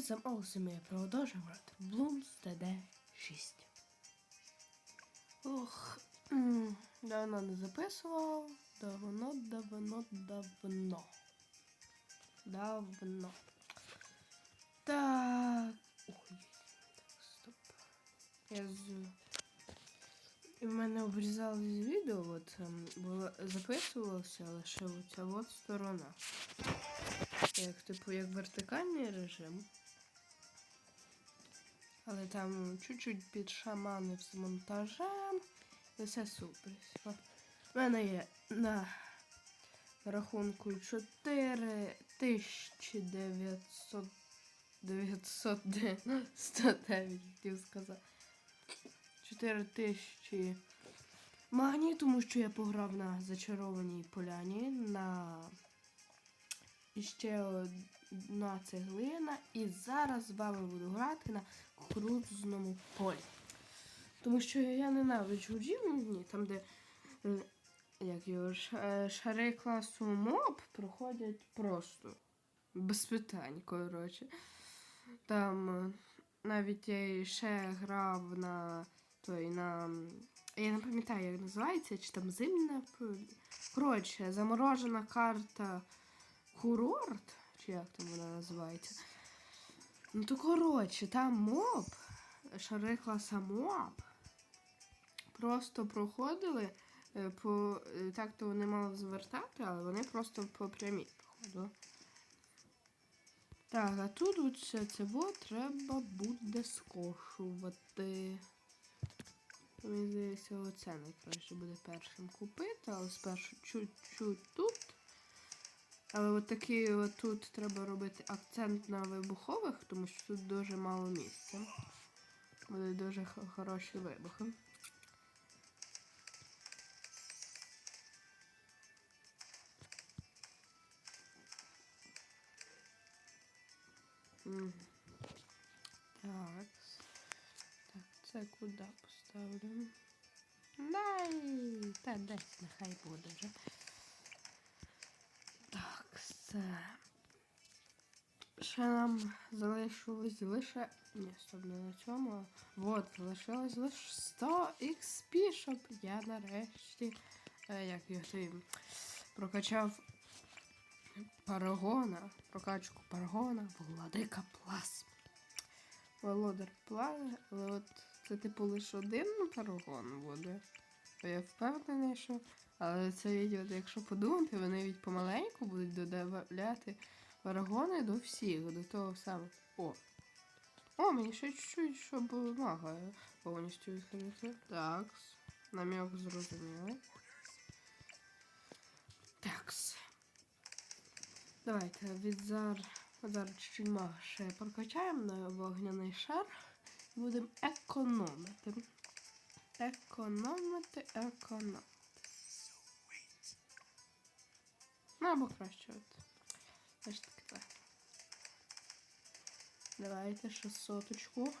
Привіт, з Олсі ми продовжуємо грати Blooms TD 6. Ох, давно не записував. Давно, давно, давно. Давно. Так. Ой, стоп. Я з... І в мене обрізали з відео, от ем, було записувалося лише оця от сторона. Як типу як вертикальний режим. Але там чуть-чуть підшаманив з монтажем. І все супер. У мене є на рахунку 4900 999, хотів сказати. 4000 магній, тому що я пограв на зачарованій поляні на ще одна цеглина. І зараз з вами буду грати на кукурузному полі. Тому що я ненавиджу рівні, там, де е, як його, е, шари класу моб проходять просто. Без питань, коротше. Там е, навіть я ще грав на той на. Я не пам'ятаю, як називається, чи там зимна. Коротше, заморожена карта курорт, чи як там вона називається. Ну то коротше, там моб, шари класа моб, просто проходили е, по. е, Так то вони мали звертати, але вони просто по прямій проходили. Так, а тут от все це треба буде скошувати. Мені здається, оце найкраще буде першим купити, але спершу чуть-чуть тут. Але от такі от тут треба робити акцент на вибухових, тому що тут дуже мало місця. Будуть дуже хороші вибухи. Так. Так, це куди поставлю? Най! Та десь нехай буде вже. Все. Ще нам залишилось лише. Ні, стоп, не на цьому. Вот, залишилось лише 100 XP, щоб я нарешті. Е, як його прокачав парагона, прокачку парагона, владика плазм. Володар плазми, але от це типу лише один парагон буде. Бо я впевнений, що. Але це відео, якщо подумати, вони від помаленьку будуть додавати парагони до всіх, до того самого. О! О, мені ще чуть-чуть, щоб мага повністю відкрити. Так. Намек зрозуміло. Такс. Давайте від зар... зараз чуть-чуть мага ще прокачаємо на вогняний шар. Будемо економити. Економити, економити. Або краще от. Таки так. Давайте ще соточку.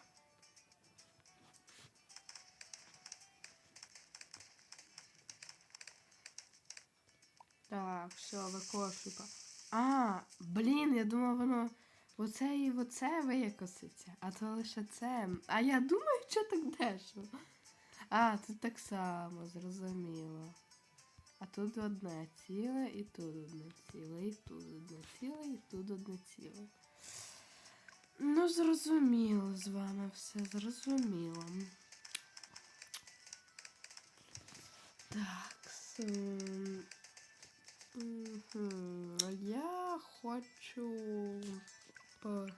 Так, все, викошуй. па- А, блін, я думав, воно оце і оце викоситься, а то лише це. А я думаю, що так дешево. А, тут так само, зрозуміло. А тут одне ціле, і тут одне ціле, і тут одне ціле, і тут одне ціле. Ну, зрозуміло з вами все, зрозуміло. Так, с- м, я хочу по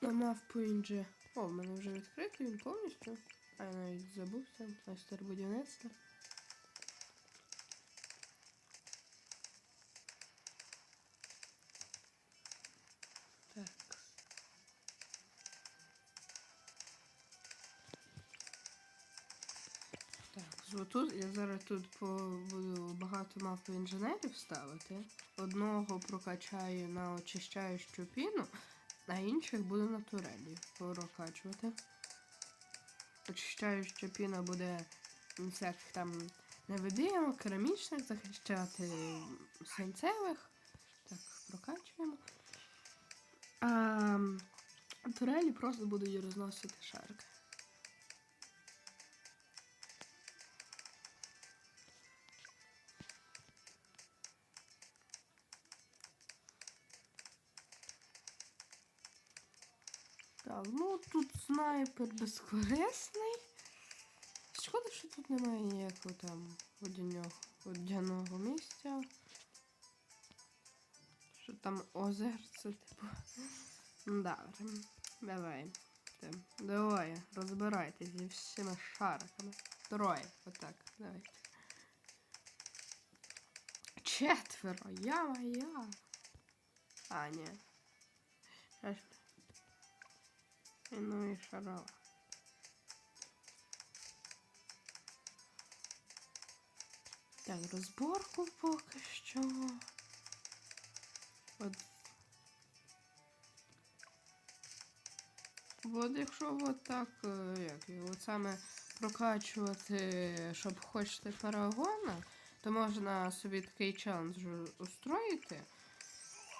на мавпу інже. О, в мене вже відкритий він повністю. А я навіть забувся. Майстер будівництва. Тут буду багато мавпи інженерів ставити. Одного прокачаю на очищаючу піну, а інших буду на турелі прокачувати. Очищаюча піна буде всяких там невидимок, керамічних захищати свинцевих. Так, прокачуємо. А, турелі просто будуть розносити шарик. Так, ну тут снайпер безкорисний. Шкода, що тут немає ніякого там водяного місця. Що там озерце, типу. Ну, Добре. Давай. Давай, розбирайтесь зі всіма шариками. Троє. Отак. Давайте. Четверо. Я моя. А, ні. Ну і шарова. Так, розборку поки що. От. От якщо от так, е, як от саме прокачувати, щоб хочете фарагона, то можна собі такий челендж устроїти.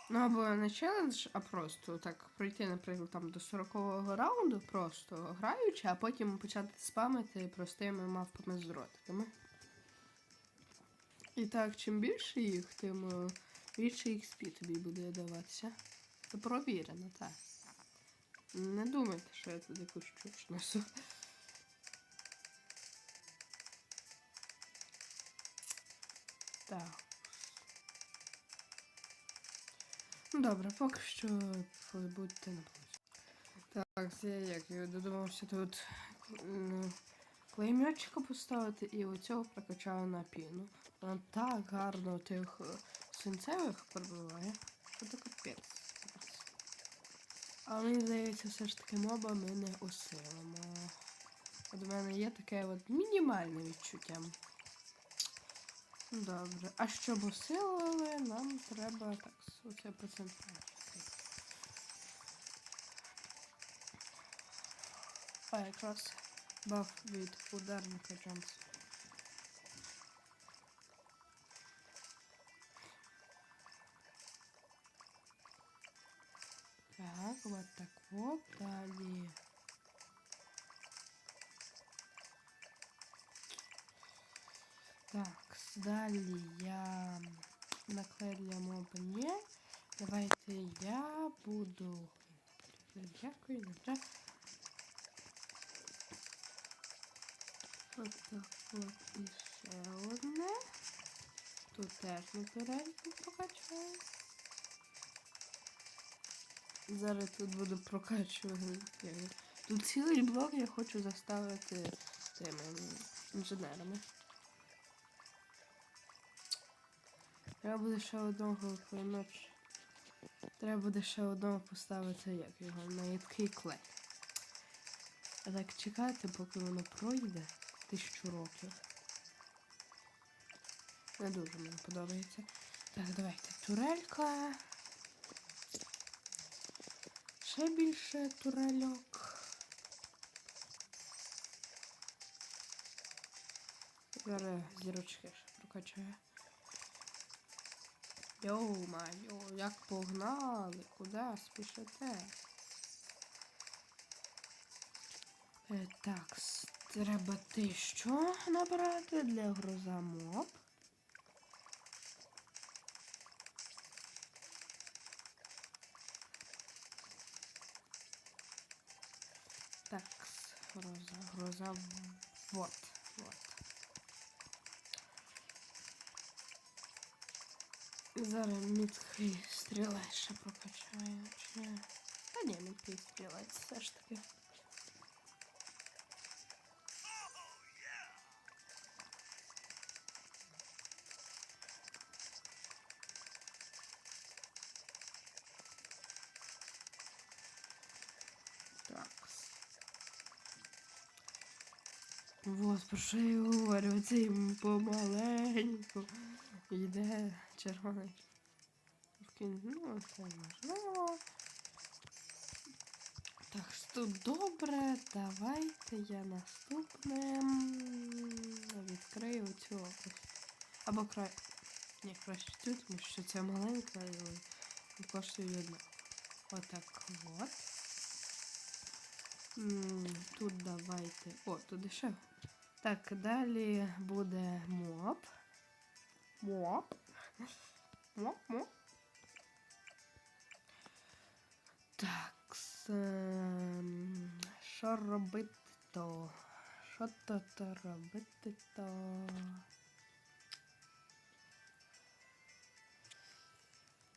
Ну або не челендж, а просто так пройти, наприклад, там до 40-го раунду, просто граючи, а потім почати спамити простими мавпами з дротиками. І так, чим більше їх, тим е, більше XP тобі буде даватися. Це провірено, так. Не думайте, що я тут якусь чуч несу. Так. Ну, Добре, поки що будьте на плаці. Так, це як я додумався тут м, поставити і оцього прокачаю на піну. Вона так гарно тих е, свинцевих пробиває. Що то капець. Але мені здається, все ж таки моба ми не усилимо. От у мене є таке от мінімальне відчуття. Добре. А щоб усилили, нам треба так, оце процентне. А якраз баф від ударника Джонса. Так, вот так вот далее. Так, далі я наклеїла моба ні. Давайте я буду. Дякую, не треба. Так от і ще одне. Тут теж на турельку прокачаю. Зараз тут буду прокачувати. Тут цілий блок я хочу заставити цими інженерами. Треба буде ще одного клейноч. Треба буде ще одного поставити, як його, на ядкий клей. А так чекати, поки воно пройде тисячу років. Не дуже мені подобається. Так, давайте турелька. Ще більше турельок. Зараз зірочки ще прокачаю. Йоу-майо, як погнали, куди спішите? Е, так, треба тисячу набрати для гроза моб. Так, гроза, гроза, вот, Зараз міцький стрілець ще прокачаю. Чи... Та ні, міцький стрілець все ж таки. Так. Вот, про що я і говорю, цей помаленьку Йде червоний. Ну, це можливо. Так, що добре, давайте я наступним відкрию цю область. Або край. Ні, краще цю, тому що це маленька і коштує одна. Отак от. Тут давайте. О, тут дешево. Так, далі буде моб. Моб. Моб, моб. Так, с, ем, що робити то? Що то то робити то?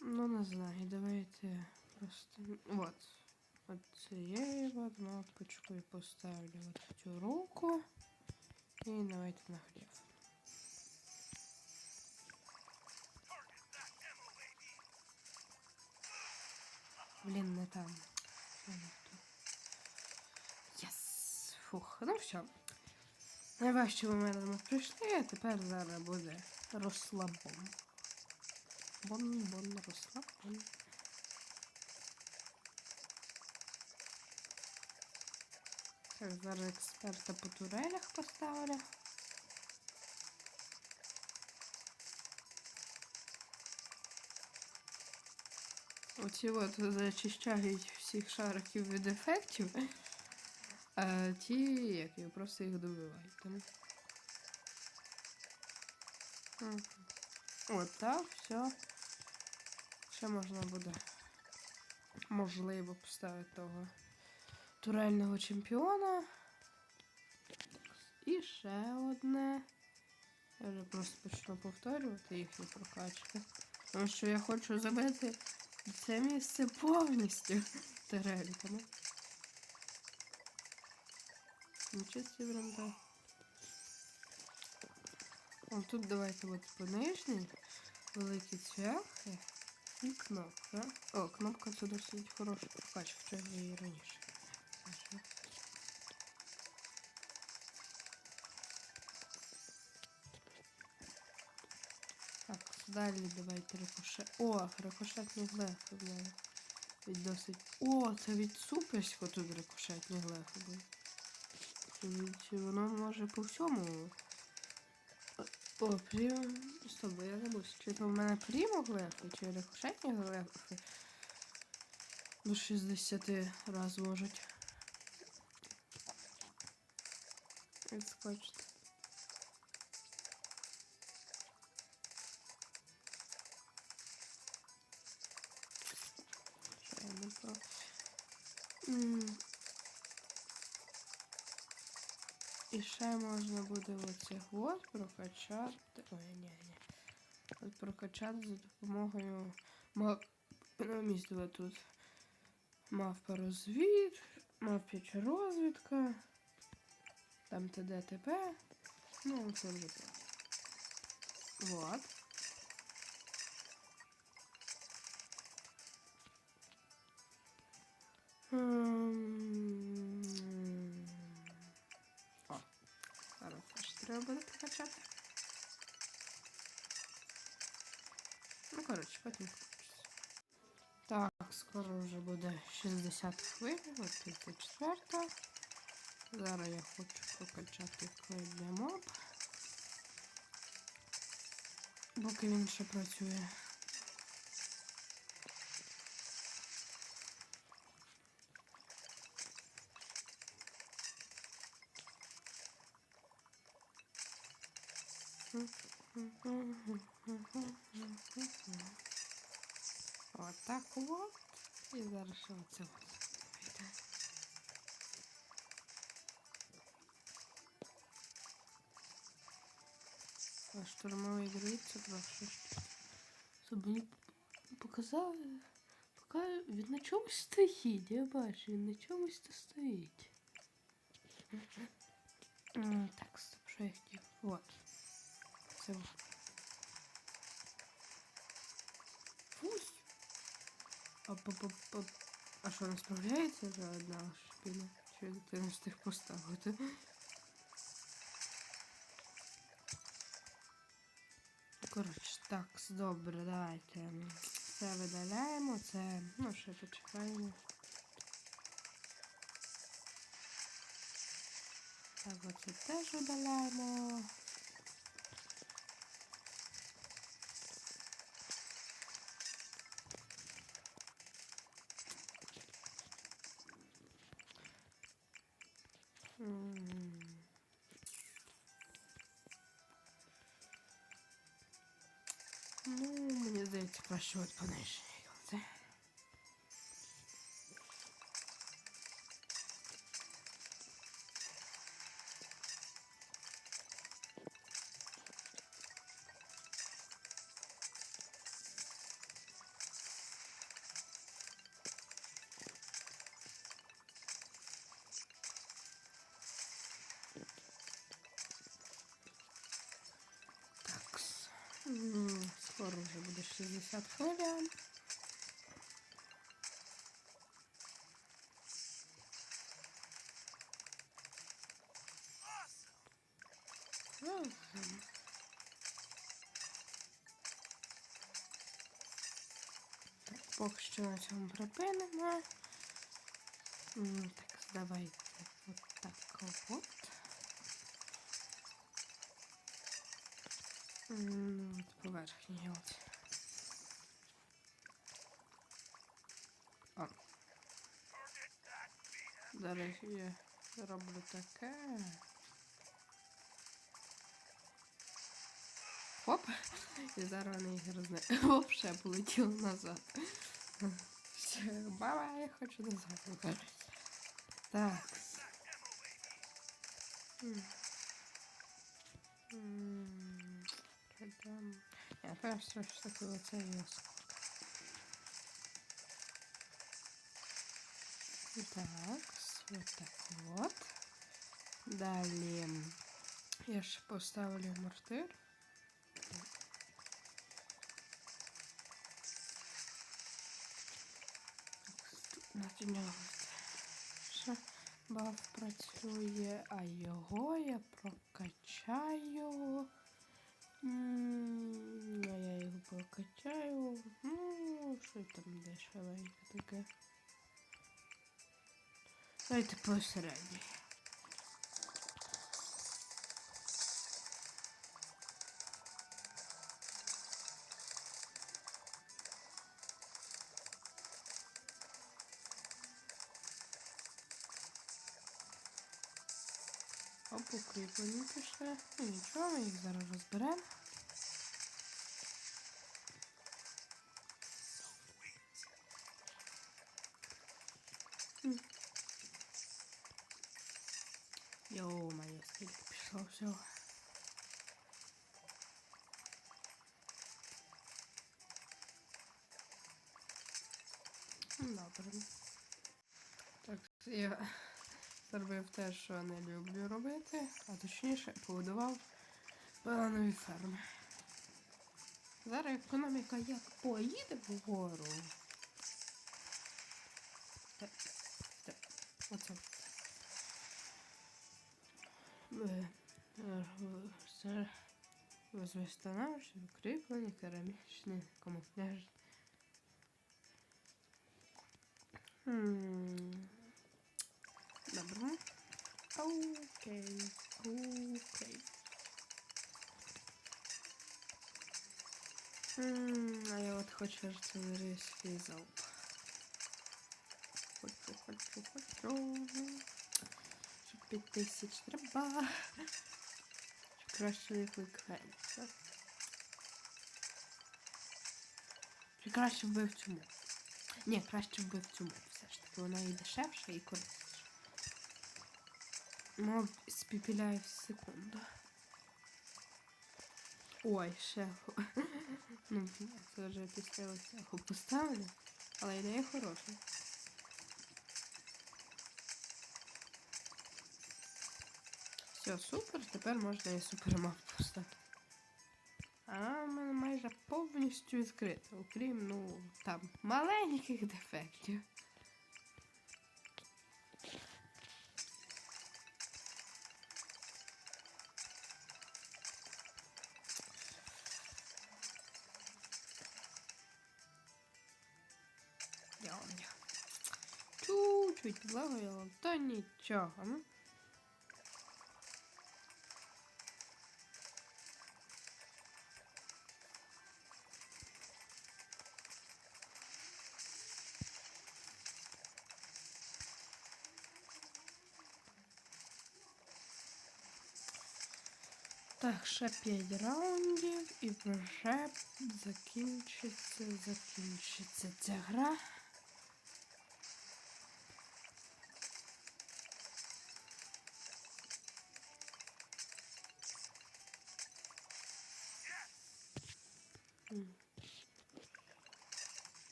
Ну, не знаю, давайте просто. Вот. От цієї от мапочкою поставлю от в цю руку. І давайте нагрів. Блін, не там. Фух, ну все. Найважчі моменти ми пройшли, а тепер зараз буде розслабон. Бон, бон, розслабон. Так, зараз експерта по турелях поставлю. Оці от зачищають всіх шариків від ефектів, а ті, як його, просто їх добивають. Там. От так, все. Ще можна буде можливо поставити того турельного чемпіона. І ще одне. Я вже просто почну повторювати їхні прокачки. Тому що я хочу забити це місце повністю турельками. Нічого собі прям А тут давайте от по нижній великі цвяхи і кнопка. О, кнопка це досить хороша прокачка, я її раніше. Далі давайте рикошет. О, рикошетні глефи в мене. Від досить. О, це від суперського тут рикошетні глефи були. Чи воно може по всьому. О, прям. Стоп, я забув. Чи то в мене прямо глефи, чи рикошетні глефи до 60 раз можуть. Відскочити. І ще можна буде оцих от прокачати. Ой, ні, ні. От прокачати за допомогою мав... Ну, місто тут. Мавпа розвід, мавпяча розвідка. Там ТДТП. Ну, це вже так. Вот. О, зараз теж треба буде прокачати. Ну, коротше, потім. Так, скоро вже буде 60 хвилин, от 34. Зараз я хочу прокачати для моб. Поки він ще працює. Отак от. І зараз ще оце от. А штурмовий це просто. Щоб мені показав. Поки він на чомусь стоїть, я бачу, він на чомусь то стоїть. Так, стоп, що я хотів? Вот. Це вот. А, що, не справляється за одна шпіна? Чи ти не встиг поставити? Коротше, так, добре, давайте. Це видаляємо, це, ну, ще почекаємо. Так, оце теж видаляємо. Скращувати пониження. Поки що на цьому припинимо. Так, давайте от так от. От поверхні от. О. Зараз я роблю таке. Хоп! І зараз вони їх розне. Оп, ще полетіло назад. Все, баба, я хочу назад. Так. М. М, що там? Я просто ж таки оце і осколка. Так, вот так вот. Далі я ж поставлю мортир. Що баф працює, а його я прокачаю. А я його прокачаю. Ну, що там дешевенько таке. Давайте посередній. Оп, укріплені пішли. Ну нічого, ми їх зараз розберемо. М. Йо-моє, скільки пішло всього. Добре. Так, я зробив те, що не люблю робити, а точніше побудував бананові ферми. Зараз економіка як поїде вгору. Так, так, оце. Е, укріплені, керамічні, камуфляж. М, Окей, окей. М, А я от хочу артилерійський залп. Хочу, хочу, хочу. Щоб п'ять тисяч треба. Щоб краще викликається. Чи краще вбив цьому? Ні, краще вбив цьому все ж таки. Вона і дешевша, і корисніша. Ну, спіпіляє в секунду. Ой, ще. ну, це вже після цього поставлю. Але ідея хороша. Все, супер, тепер можна і супермап поставити. А в мене майже повністю відкрито, окрім, ну, там, маленьких дефектів. Чуть-чуть влагояло, та нічого. Так, ще 5 раундів і вже закінчиться, закінчиться ця гра.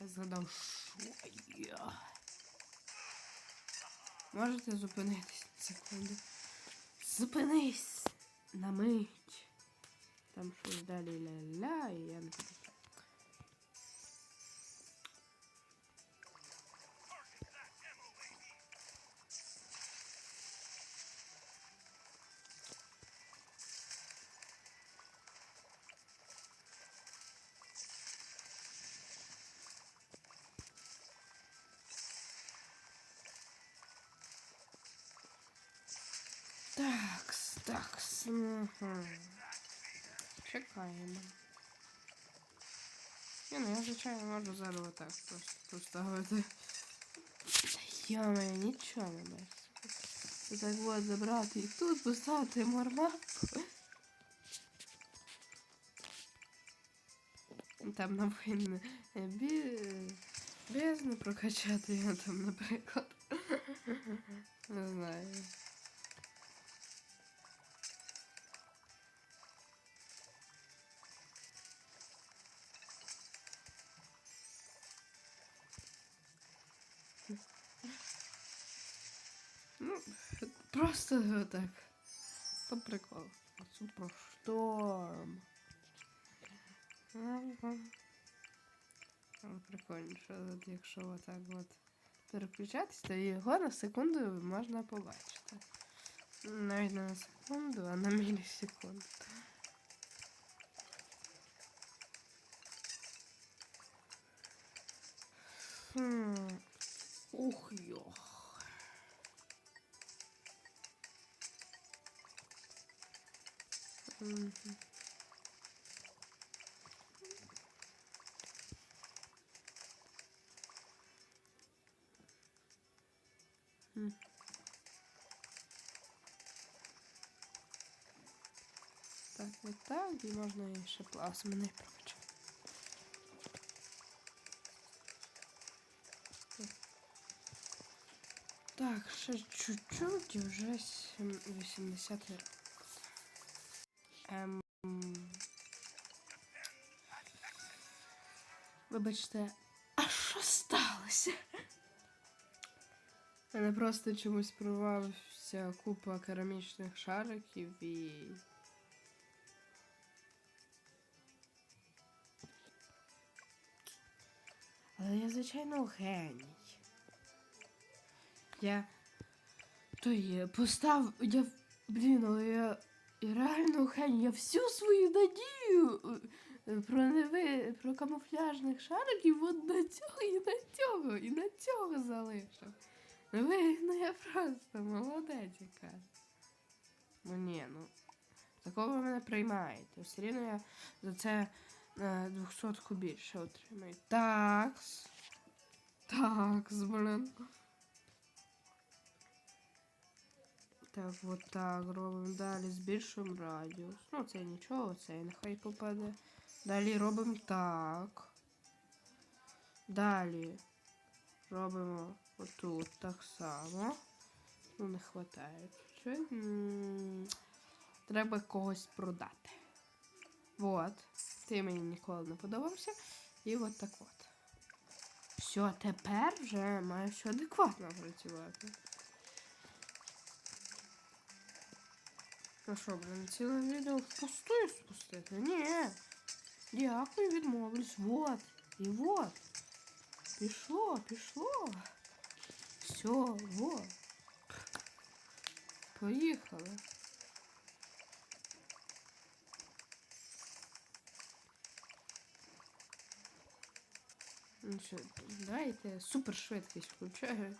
Я згадав, що я. Можете зупинитись на секунду? Зупинись на мить. Там щось далі ля-ля, і я не Угу. Чекаємо. Ні, ну я звичайно можу зараз отак просто поставити. Йоме, нічого не бачите. Так от забрати і тут поставити мармапу. Там навинно бі... бездну прокачати я там, наприклад. Не знаю. Просто так. То прикол. Супершторм. Але прикольно, що от якщо отак от переключатись, то його на секунду можна побачити. Навіть не на секунду, а на мілісекунду. Хм. Мгм. М. Так, от так, і можна і ще плазми не прокачати. Так, ще чуть-чуть і вже сім- 80 років. Ем... Вибачте, а що сталося? Мене просто чомусь прорвався купа керамічних шариків і. Але я, звичайно, геній. Я той постав. Я. Блін, але я. Я реально геній. Я всю свою надію е, про неви, про камуфляжних шариків от на цього і на цього, і на цього залишив. Ну ну я просто молодець яка. Ну ні, ну. Такого ви мене приймаєте. Все рівно я за це на 200 більше отримаю. Такс. Такс, блин. Так, от так робимо. Далі збільшуємо радіус. Ну, це нічого, це нехай попаде. Далі робимо так. Далі робимо отут так само. Ну, не вистачає. Треба когось продати. Вот. Ти мені ніколи не подобався. І от так от. Все, тепер вже має все адекватно працювати. Ну що, блин, ціле відео впустую спустити? Ні. Дякую, відмовлюсь. Вот. І вот. Пішло, пішло. Все, вот. Поїхали. Ну що, дайте супер швидкість включаю.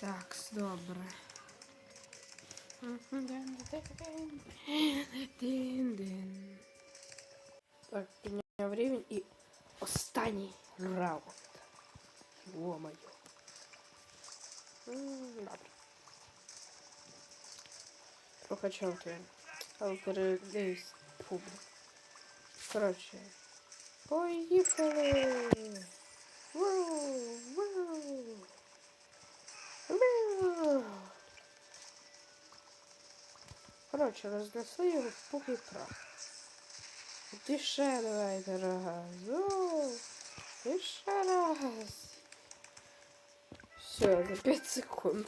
Так, добре. Дин-дин. Так, підняв рівень і останній раунд. Йо-моє. М, Добре. прокачати. Але передивись публіку. Коротше. Поїхали! Вау! Вау! Вау! Коротше, рознесли його в пух і прах. Ти ще давай, дорога. Оу! І ще раз. Все, за 5 секунд.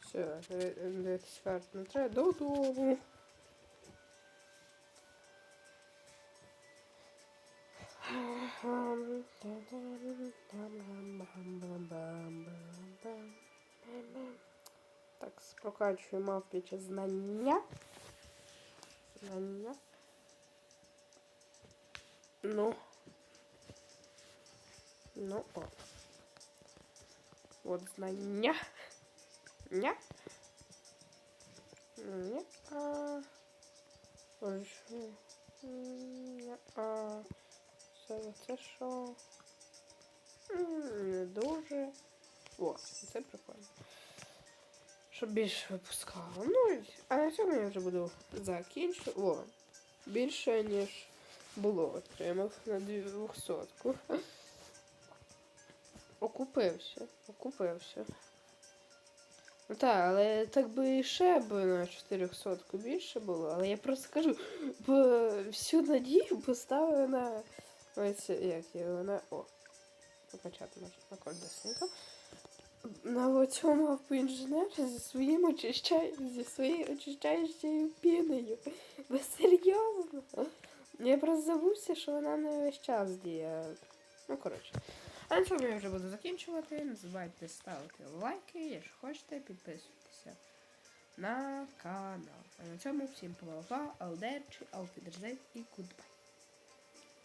Все, не треба додому. Так, прокачую мавпіче знання. Знання. Ну. Ну, о. Вот знання. Ня. Ня. А. Ой? Ня. А. Це, це що? Не дуже. О, це прикольно. Щоб більше випускало. Ну, а на цьому я вже буду закінчувати. О, більше, ніж було. Отримав на 200. Окупився. Окупився. Ну так, але так би і ще б на 400 більше було, але я просто кажу, бо всю надію поставили на ось як його на. О, покачати можна на колдесника. На цьому мавпу інженер зі своїм очищай... зі своєю очищаючою піною. Ви серйозно? Я просто забувся, що вона не весь час діє. Ну, коротше. А на цьому я вже буду закінчувати. Не забувайте ставити лайки, якщо хочете, підписуйтеся на канал. А на цьому всім па-па, алдерчі, алфідерзей і гудбай.